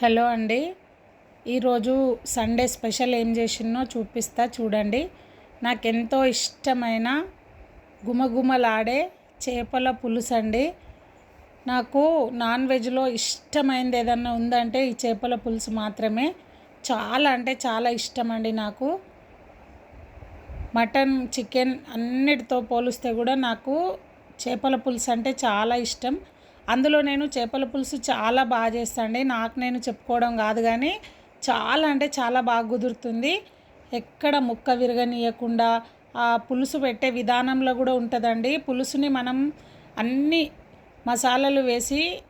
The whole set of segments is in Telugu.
హలో అండి. ఈరోజు సండే స్పెషల్ ఏం చేసినో చూపిస్తా చూడండి. నాకెంతో ఇష్టమైన గుమగుమలాడే చేపల పులుసు అండి నాకు నాన్ వెజ్లో ఇష్టమైనది ఏదన్నా ఉందంటే ఈ చేపల పులుసు మాత్రమే. చాలా అంటే చాలా ఇష్టం అండి నాకు. మటన్ చికెన్ అన్నిటితో పోలిస్తే కూడా నాకు చేపల పులుసు అంటే చాలా ఇష్టం. అందులో నేను చేపల పులుసు చాలా బాగా చేస్తాండి నాకు నేను చెప్పుకోవడం కాదు కానీ చాలా అంటే చాలా బాగా కుదురుతుంది. ఎక్కడ ముక్క విరగనీయకుండా ఆ పులుసు పెట్టే విధానంలో కూడా ఉంటుందండి. పులుసుని మనం అన్ని మసాలాలు వేసి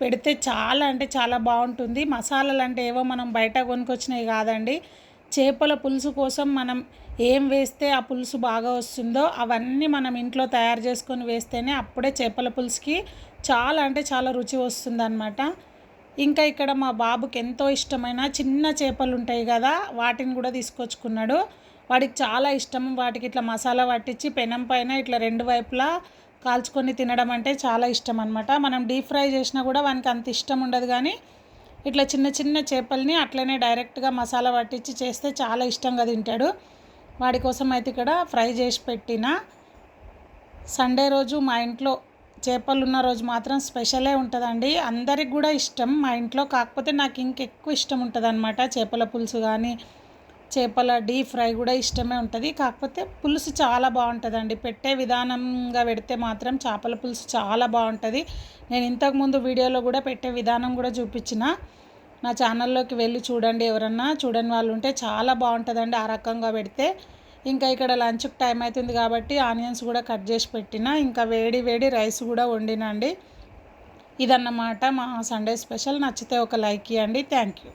పెడితే చాలా అంటే చాలా బాగుంటుంది. మసాలాలు అంటే ఏవో మనం బయట కొనుక్కొచ్చినవి కాదండి. చేపల పులుసు కోసం మనం ఏం వేస్తే ఆ పులుసు బాగా వస్తుందో అవన్నీ మనం ఇంట్లో తయారు చేసుకొని వేస్తేనే అప్పుడే చేపల పులుసుకి చాలా అంటే చాలా రుచి వస్తుందన్నమాట. ఇంకా ఇక్కడ మా బాబుకి ఎంతో ఇష్టమైన చిన్న చేపలు ఉంటాయి కదా వాటిని కూడా తీసుకొచ్చుకున్నాడు. వాడికి చాలా ఇష్టం వాటికి ఇట్లా మసాలా పట్టించి పెనం పైన ఇట్లా రెండు వైపులా కాల్చుకొని తినడం అంటే చాలా ఇష్టం అనమాట మనం డీప్ ఫ్రై చేసినా కూడా వానికి అంత ఇష్టం ఉండదు కానీ ఇట్లా చిన్న చిన్న చేపల్ని అట్లనే డైరెక్ట్గా మసాలా పట్టించి చేస్తే చాలా ఇష్టంగా తింటాడు. వాడి కోసం అయితే ఇక్కడ ఫ్రై చేసి పెట్టిన సండే రోజు మా ఇంట్లో చేపలు ఉన్న రోజు మాత్రం స్పెషలే ఉంటుందండి. అందరికి కూడా ఇష్టం మా ఇంట్లో. కాకపోతే నాకు ఇంకెక్కువ ఇష్టం ఉంటుంది అనమాట చేపల పులుసు కానీ చేపల డీప్ ఫ్రై కూడా ఇష్టమే ఉంటుంది. కాకపోతే పులుసు చాలా బాగుంటుందండి. పెట్టే విధానంగా పెడితే మాత్రం చేపల పులుసు చాలా బాగుంటుంది. నేను ఇంతకుముందు వీడియోలో కూడా పెట్టే విధానం కూడా చూపించిన. నా ఛానల్లోకి వెళ్ళి చూడండి ఎవరన్నా. చూడని వాళ్ళు ఉంటే చాలా బాగుంటుందండి ఆ రకంగా పెడితే. ఇంకా ఇక్కడ లంచ్కి టైం అవుతుంది కాబట్టి ఆనియన్స్ కూడా కట్ చేసి పెట్టిన. ఇంకా వేడి వేడి రైస్ కూడా వండినండి. ఇదన్నమాట మా సండే స్పెషల్. నచ్చితే ఒక లైక్ ఇవ్వండి థ్యాంక్ యూ.